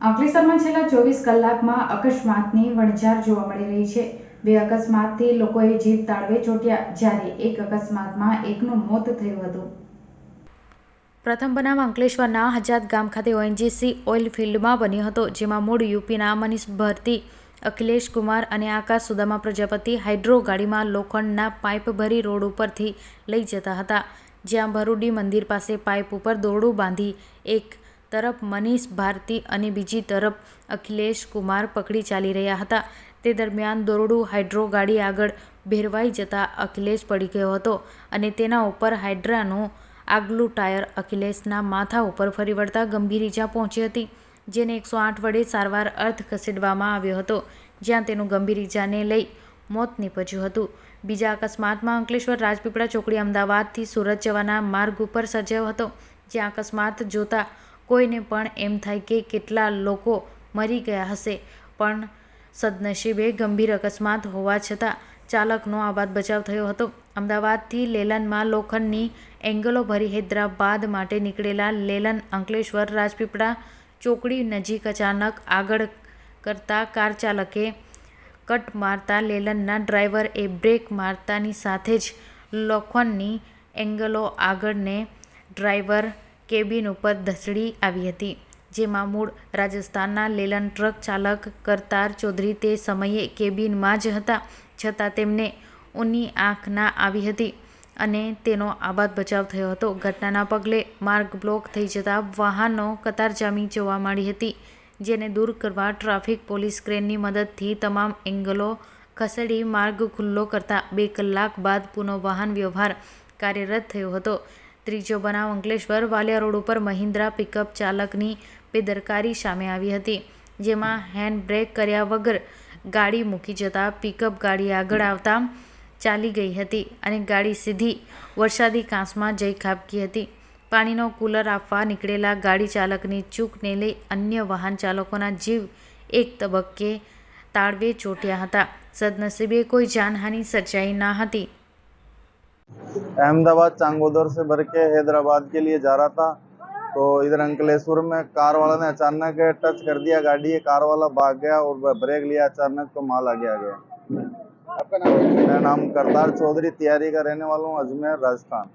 અંકલેશ્વરમાં છેલ્લા ચોવીસ કલાકમાં અકસ્માતની વણઝાર જોવા મળી રહી છે. બે અકસ્માતથી લોકોએ જીવ તાળવે ચોટ્યા, જ્યારે એક અકસ્માતમાં એકનું મોત થયું હતું. પ્રથમ બનાવ અંકલેશ્વરના હજાત ગામ ખાતે ઓએનજીસી ઓઇલ ફિલ્ડમાં બન્યો હતો, જેમાં મૂળ યુપીના મનીષ ભરતી, અખિલેશ કુમાર અને આકાશ સુદામા પ્રજાપતિ હાઇડ્રો ગાડીમાં લોખંડના પાઇપ ભરી રોડ ઉપરથી લઈ જતા હતા, જ્યાં ભરૂડી મંદિર પાસે પાઇપ ઉપર દોરડું બાંધી એક તરફ મનીષ ભારતી અને બીજી તરફ અખિલેશ કુમાર પકડી ચાલી રહ્યા હતા. તે દરમિયાન દોરડું હાઇડ્રો ગાડી આગળ ભેરવાઈ જતા અખિલેશ પડી ગયો હતો અને તેના ઉપર હાઇડ્રાનું આગલું ટાયર અખિલેશના માથા ઉપર ફરી વળતા ગંભીર ઈજા પહોંચી હતી, જેને એકસો આઠ વડે સારવાર અર્થ ખસેડવામાં આવ્યો હતો, જ્યાં તેનું ગંભીર ઈજાને લઈ મોત નીપજ્યું હતું. બીજા અકસ્માતમાં અંકલેશ્વર રાજપીપળા ચોકડી અમદાવાદથી સુરત જવાના માર્ગ ઉપર સર્જાયો હતો, જ્યાં અકસ્માત જોતા કોઈને પણ એમ થાય કે કેટલા લોકો મરી ગયા હશે. પણ સદનસીબે ગંભીર અકસ્માત હોવા છતાં ચાલકનો આબાદ બચાવ થયો હતો. અમદાવાદથી લેલનમાં લોખંડની એંગલો ભરી હૈદરાબાદ માટે નીકળેલા લેલન અંકલેશ્વર રાજપીપળા ચોકડી નજીક અચાનક આગળ કરતા કાર ચાલકે કટ મારતા લેલનના ડ્રાઈવરે બ્રેક મારતાની સાથે જ લોખંડની એંગલો આગળને ડ્રાઈવર કેબિન ઉપર ધસડી આવી હતી, જેમાં મૂળ રાજસ્થાનના લેલન ટ્રક ચાલક કરતાર ચૌધરી તે સમયે કેબિનમાં જ હતા, છતાં તેમને ઊની આંખ ના આવી હતી અને તેનો આબાદ બચાવ થયો હતો. ઘટનાના પગલે માર્ગ બ્લોક થઈ જતાં વાહનો કતારજામી જોવા મળી હતી, જેને દૂર કરવા ટ્રાફિક પોલીસ ક્રેનની મદદથી તમામ એંગલો ખસેડી માર્ગ ખુલ્લો કરતા બે કલાક બાદ પુનઃ વાહન વ્યવહાર કાર્યરત થયો હતો. ત્રીજો બનાવ અંકલેશ્વર વાલિયા રોડ ઉપર મહિન્દ્રા પિકઅપ ચાલકની બેદરકારી સામે આવી હતી, જેમાં હેન્ડ બ્રેક કર્યા વગર ગાડી મૂકી જતા પિકઅપ ગાડી આગળ આવતા ચાલી ગઈ હતી અને ગાડી સીધી વરસાદી કાંસમાં જઈ ખાબકી હતી. પાણીનો કુલર આપવા નીકળેલા ગાડી ચાલકની ચૂકને લઈ અન્ય વાહન ચાલકોના જીવ એક તબક્કે તાળવે ચોટ્યા હતા. સદનસીબે કોઈ જાનહાનિ સર્જાઈ ન હતી. अहमदाबाद चांगोदर से भर के हैदराबाद के लिए जा रहा था। तो इधर अंकलेश्वर में कार वाला ने अचानक टच कर दिया गाड़ी कार वाला भाग गया और ब्रेक लिया अचानक तो माल आगे आ गया। आपका नाम मेरा नाम करतार चौधरी तैयारी का रहने वाला हूँ अजमेर राजस्थान।